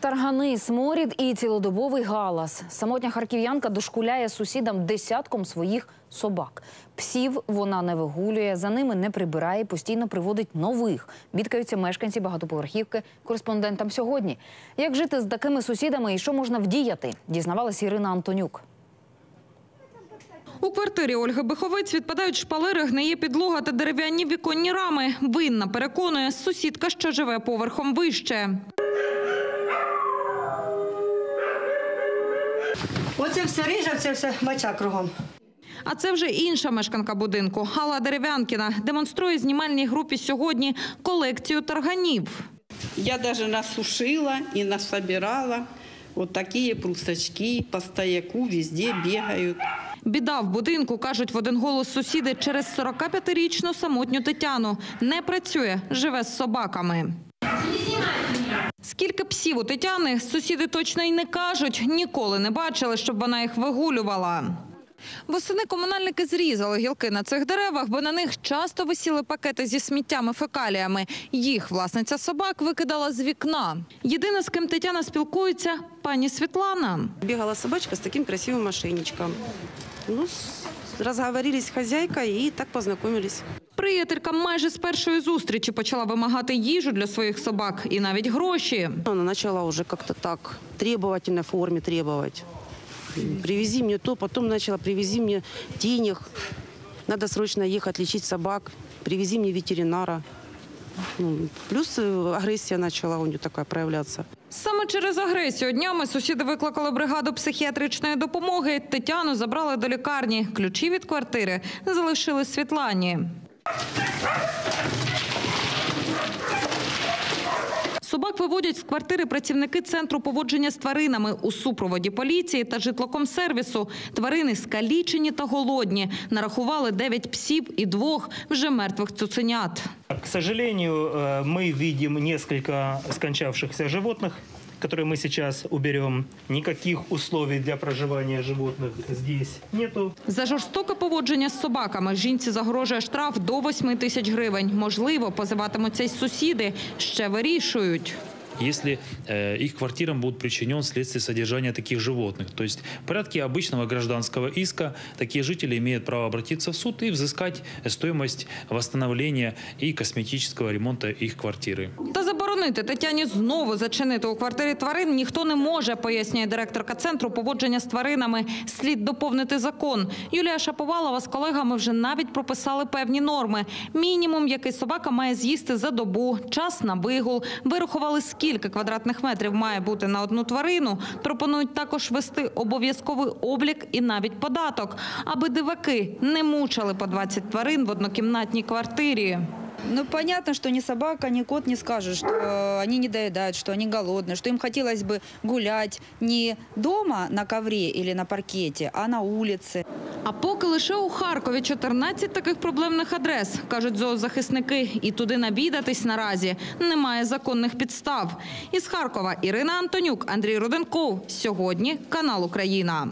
Таргани, сморід і цілодобовий галас. Самотня харків'янка дошкуляє сусідам десятком своїх собак. Псів вона не вигулює, за ними не прибирає, постійно приводить нових. Бідкаються мешканці багатоповерхівки кореспондентам сьогодні. Як жити з такими сусідами і що можна вдіяти? Дізнавалась Ірина Антонюк. У квартирі Ольги Биховець відпадають шпалери, гниє підлога та дерев'яні віконні рами. Винна переконує сусідка, що живе поверхом вище. Оце все рижа, це все моча кругом. А це вже інша мешканка будинку. Алла Дерев'янкіна демонструє знімальній групі сьогодні колекцію тарганів. Я даже насушила и насобирала. Вот такие прусачки по стояку везде бегают. Біда в будинку, кажуть в один голос сусіди, через 45-річну самотню Тетяну. Не працює, живе з собаками. Скільки псів у Тетяни, сусіди точно й не кажуть. Ніколи не бачили, щоб вона їх вигулювала. Восени комунальники зрізали гілки на цих деревах, бо на них часто висіли пакети зі сміттями, фекаліями. Їх власниця собак викидала з вікна. Єдина, з ким Тетяна спілкується, пані Світлана. Бегала собачка с таким красивым мошенничком. Ну, разговорились с хозяйкой и так познакомились. Приятелька майже з першої зустрічі почала вимагати їжу для своїх собак і навіть гроші. Она начала уже как-то так требовательной форме требовать. Привези мне то, потом начала, привези мне денег. Надо срочно ехать лечить собак. Привези мне ветеринара. Ну, плюс э, агрессия начала у нее такая проявляться. Саме через агресію днями сусіди викликали бригаду психіатричної допомоги. Тетяну забрали до лікарні. Ключі від квартири залишили Світлані. Собак виводять з квартири працівники центру поводження з тваринами у супроводі поліції та житлокомсервісу. Тварини скалічені та голодні. Нарахували 9 псів і двох вже мертвих цуценят. К сожалению, э, мы видим несколько скончавшихся животных, которые мы сейчас уберем. Никаких условий для проживания животных здесь нету. За жорстоке поводження з собаками жінці загрожує штраф до 8 тисяч гривень. Можливо, позиватимуться й сусіди. Ще вирішують. если э, их квартирам будет причинен вследствие содержания таких животных. То есть в порядке обычного гражданского иска такие жители имеют право обратиться в суд и взыскать стоимость восстановления и косметического ремонта их квартиры. Та заборонити Тетяні знову зачинити у квартирі тварин ніхто не може, пояснює директорка центру поводження з тваринами. Слід доповнити закон. Юлія Шаповалова з колегами вже навіть прописали певні норми. Мінімум, який собака має з'їсти за добу, час на вигул. Вирахували, скільки квадратних метрів має бути на одну тварину. Пропонують також вести обов'язковий облік і навіть податок, аби диваки не мучили по 20 тварин в однокімнатній квартирі. Ну, понятно, что ни собака, ни кот не скажут, что э, они не доедают, что они голодные, что им хотелось бы гулять не дома на ковре или на паркете, а на улице. А поки лише у Харкові 14 таких проблемних адрес, кажуть зоозахисники, і туди навідатись наразі немає законних підстав. Із Харкова Ірина Антонюк, Андрій Руденков. Сьогодні канал Україна.